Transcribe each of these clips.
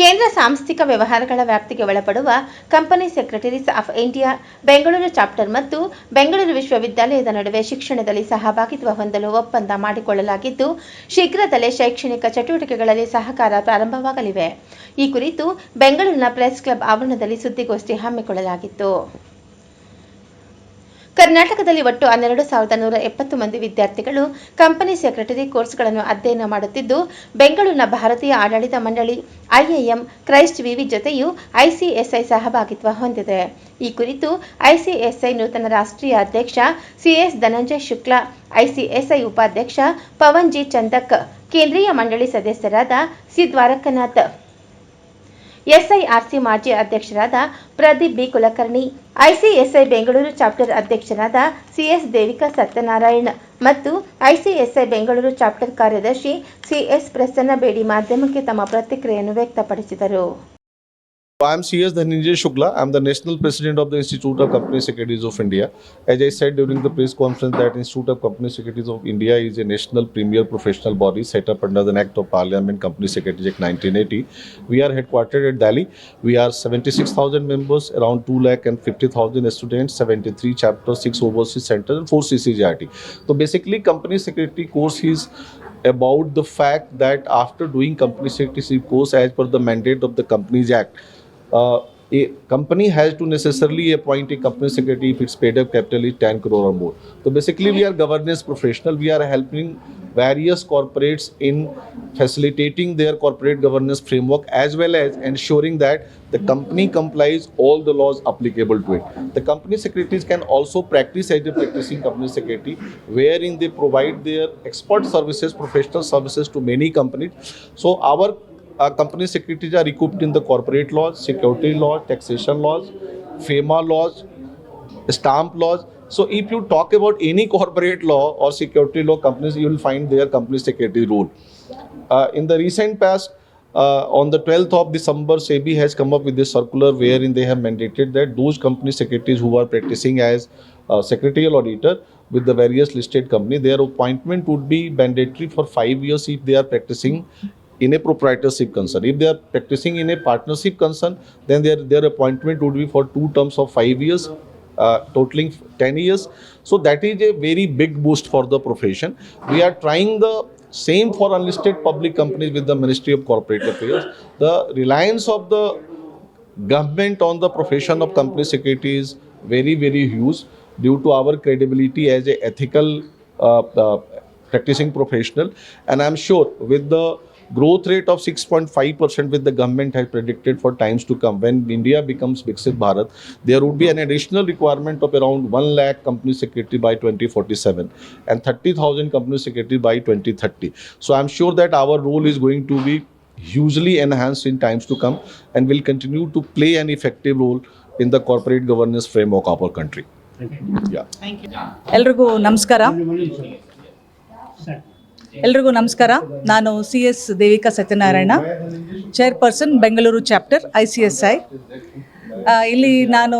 ಕೇಂದ್ರ ಸಾಂಸ್ಥಿಕ ವ್ಯವಹಾರಗಳ ವ್ಯಾಪ್ತಿಗೆ ಒಳಪಡುವ company secretaries of India Bengaluru chapter ಮತ್ತು ಬೆಂಗಳೂರು ವಿಶ್ವವಿದ್ಯಾಲಯದ ನಡುವೆ ಶಿಕ್ಷಣದಲ್ಲಿ ಸಹಭಾಗಿತ್ವ ಹೊಂದಲು ಒಪ್ಪಂದ ಮಾಡಿಕೊಳ್ಳಲಾಗಿದ್ದು, ಶೀಘ್ರದಲ್ಲೇ ಶೈಕ್ಷಣಿಕ ಚಟುವಟಿಕೆಗಳಲ್ಲಿ ಸಹಕಾರ ಪ್ರಾರಂಭವಾಗಲಿವೆ. ಈ ಕುರಿತು ಬೆಂಗಳೂರಿನ ಪ್ರೆಸ್ ಕ್ಲಬ್ ಆವರಣದಲ್ಲಿ ಸುದ್ದಿಗೋಷ್ಠಿ ಹಮ್ಮಿಕೊಳ್ಳಲಾಗಿತ್ತು. ಕರ್ನಾಟಕದಲ್ಲಿ ಒಟ್ಟು ಹನ್ನೆರಡು ಸಾವಿರದ ನೂರ ಎಪ್ಪತ್ತು ಮಂದಿ ವಿದ್ಯಾರ್ಥಿಗಳು ಕಂಪನಿ ಸೆಕ್ರೆಟರಿ ಕೋರ್ಸ್ಗಳನ್ನು ಅಧ್ಯಯನ ಮಾಡುತ್ತಿದ್ದು, ಬೆಂಗಳೂರಿನ ಭಾರತೀಯ ಆಡಳಿತ ಮಂಡಳಿ ಐಐಎಂ ಕ್ರೈಸ್ಟ್ ವಿವಿ ಜೊತೆಯೂ ಐಸಿಎಸ್ಐ ಸಹಭಾಗಿತ್ವ ಹೊಂದಿದೆ. ಈ ಕುರಿತು ಐಸಿಎಸ್ಐ ನೂತನ ರಾಷ್ಟ್ರೀಯ ಅಧ್ಯಕ್ಷ ಸಿಎಸ್ ಧನಂಜಯ್ ಶುಕ್ಲಾ ಐಸಿಎಸ್ಐ ಉಪಾಧ್ಯಕ್ಷ ಪವನ್ ಜಿ ಚಂದಕ್, ಕೇಂದ್ರೀಯ ಮಂಡಳಿ ಸದಸ್ಯರಾದ ಸಿ ದ್ವಾರಕನಾಥ್ ಎಸ್ಐಆರ್ಸಿ ಮಾಜಿ ಅಧ್ಯಕ್ಷರಾದ Pradeep B. Kulkarni, ICSI Bengaluru chapter ಅಧ್ಯಕ್ಷರಾದ ಸಿಎಸ್ ದೇವಿಕಾ ಸತ್ಯನಾರಾಯಣ ಮತ್ತು ಐಸಿಎಸ್ಐ ಬೆಂಗಳೂರು ಚಾಪ್ಟರ್ ಕಾರ್ಯದರ್ಶಿ ಸಿಎಸ್ ಪ್ರಸನ್ನ ಬೇಡಿ ಮಾಧ್ಯಮಕ್ಕೆ ತಮ್ಮ ಪ್ರತಿಕ್ರಿಯೆಯನ್ನು ವ್ಯಕ್ತಪಡಿಸಿದರು. I am CS Dhananjay Shukla. I am the National President of the Institute of Company Secretaries of India. As I said during the press conference, that Institute of Company Secretaries of India is a national premier professional body set up under the Act of Parliament Company Secretaries Act 1980. We are headquartered at Delhi. We are 76,000 members, around 2 lakh and 50,000 students, 73 chapters, 6 overseas centers, and 4 CCGRT. So basically, Company Secretary course is about the fact that after doing company secretary course as per the mandate of the Companies Act, a company has to necessarily appoint a company secretary if its paid up capital is 10 crore or more. So basically, we are governance professional. We are helping various corporates in facilitating their corporate governance framework as well as ensuring that the company complies all the laws applicable to it. The company secretaries can also practice as a practicing company secretary, wherein they provide their expert services, professional services to many companies. So our uh, company secretaries are equipped in the corporate laws, security laws, taxation laws, FEMA laws, stamp laws. So if you talk about any corporate law or security law companies, you will find their company secretary rule. Uh, in the recent past, uh, on the 12th of December, SEBI has come up with this circular wherein they have mandated that those company secretaries who are practicing as uh, secretarial auditor with the various listed company, their appointment would be mandatory for five years if they are practicing in a proprietorship concern. If they are practicing in a partnership concern, then their, their appointment would be for two terms of five years, uh, totaling 10 years. So that is a very big boost for the profession. We are trying the same for unlisted public companies with the Ministry of Corporate Affairs. The reliance of the government on the profession of company secretary is very, very huge due to our credibility as a ethical uh, uh, practicing professional. And I'm sure with the growth rate of 6.5% which the government has predicted for times to come when India becomes Viksit Bharat, there would be an additional requirement of around 1 lakh company secretary by 2047 and 30,000 company secretary by 2030. So I'm sure that our role is going to be hugely enhanced in times to come and will continue to play an effective role in the corporate governance framework of our country. Yeah. ಎಲ್ರಿಗೂ ನಮಸ್ಕಾರ ಎಲ್ರಿಗೂ ನಮಸ್ಕಾರ. ನಾನು C S Devika Satyanarayana, chairperson Bengaluru chapter, I C S I. ಇಲ್ಲಿ ನಾನು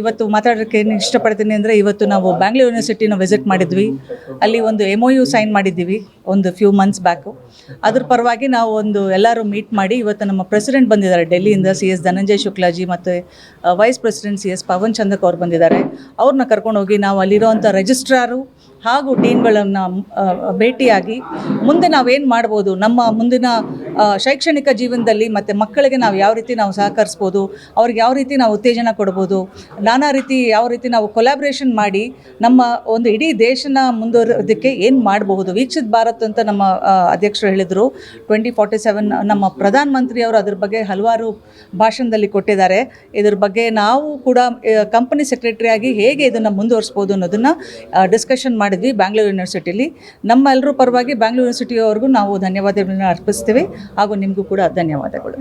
ಇವತ್ತು ಮಾತಾಡೋಕ್ಕೆ ಏನು ಇಷ್ಟಪಡ್ತೀನಿ ಅಂದರೆ ಇವತ್ತು ನಾವು ಬ್ಯಾಂಗ್ಳೂರ್ ಯೂನಿವರ್ಸಿಟಿನ ವಿಸಿಟ್ ಮಾಡಿದ್ವಿ. ಅಲ್ಲಿ ಒಂದು ಎಂ ಒ ಯು ಸೈನ್ ಮಾಡಿದ್ದೀವಿ, ಒಂದು ಫ್ಯೂ ಮಂತ್ಸ್ ಬ್ಯಾಕು. ಅದ್ರ ಪರವಾಗಿ ನಾವು ಒಂದು ಎಲ್ಲರೂ ಮೀಟ್ ಮಾಡಿ ಇವತ್ತು ನಮ್ಮ ಪ್ರೆಸಿಡೆಂಟ್ ಬಂದಿದ್ದಾರೆ, ಡೆಲ್ಲಿಯಿಂದ ಸಿ ಎಸ್ ಧನಂಜಯ್ ಶುಕ್ಲಾಜಿ ಮತ್ತು vice president C S Pavan Chandak ಅವ್ರು ಬಂದಿದ್ದಾರೆ. ಅವ್ರನ್ನ ಕರ್ಕೊಂಡೋಗಿ ನಾವು ಅಲ್ಲಿರೋವಂಥ ರಿಜಿಸ್ಟ್ರಾರು ಹಾಗೂ ಡೀನ್ಗಳನ್ನು ಭೇಟಿಯಾಗಿ ಮುಂದೆ ನಾವೇನು ಮಾಡ್ಬೋದು ನಮ್ಮ ಮುಂದಿನ ಶೈಕ್ಷಣಿಕ ಜೀವನದಲ್ಲಿ ಮತ್ತು ಮಕ್ಕಳಿಗೆ ನಾವು ಯಾವ ರೀತಿ ನಾವು ಸಹಕರಿಸ್ಬೋದು, ಅವ್ರಿಗೆ ಯಾವ ರೀತಿ ನಾವು ಉತ್ತೇಜನ ಕೊಡ್ಬೋದು, ನಾನಾ ರೀತಿ ಯಾವ ರೀತಿ ನಾವು ಕೊಲಾಬ್ರೇಷನ್ ಮಾಡಿ ನಮ್ಮ ಒಂದು ಇಡೀ ದೇಶನ ಮುಂದುವರೋದಕ್ಕೆ ಏನು ಮಾಡಬಹುದು. ವೀಕ್ಷಿತ್ ಭಾರತ್ ಅಂತ ನಮ್ಮ ಅಧ್ಯಕ್ಷರು ಹೇಳಿದರು. ಟ್ವೆಂಟಿ ಫಾರ್ಟಿ ಸೆವೆನ್ ನಮ್ಮ ಪ್ರಧಾನಮಂತ್ರಿಯವರು ಅದ್ರ ಬಗ್ಗೆ ಹಲವಾರು ಭಾಷಣದಲ್ಲಿ ಕೊಟ್ಟಿದ್ದಾರೆ. ಇದ್ರ ಬಗ್ಗೆ ನಾವು ಕೂಡ ಕಂಪನಿ ಸೆಕ್ರೆಟರಿಯಾಗಿ ಹೇಗೆ ಇದನ್ನು ಮುಂದುವರಿಸ್ಬೋದು ಅನ್ನೋದನ್ನು ಡಿಸ್ಕಷನ್ ಮಾಡಿದ್ವಿ ಬ್ಯಾಂಗ್ಳೂರು ಯೂನಿವರ್ಸಿಟಿಲಿ ನಮ್ಮ ಎಲ್ಲರೂ ಪರವಾಗಿ ಬ್ಯಾಂಗ್ಳೂರು ಯೂನಿವರ್ಸಿಟಿಯವರೆಗೂ ನಾವು ಧನ್ಯವಾದಗಳನ್ನ ಅರ್ಪಿಸ್ತೀವಿ. ಹಾಗೂ ನಿಮಗೂ ಕೂಡ ಧನ್ಯವಾದಗಳು.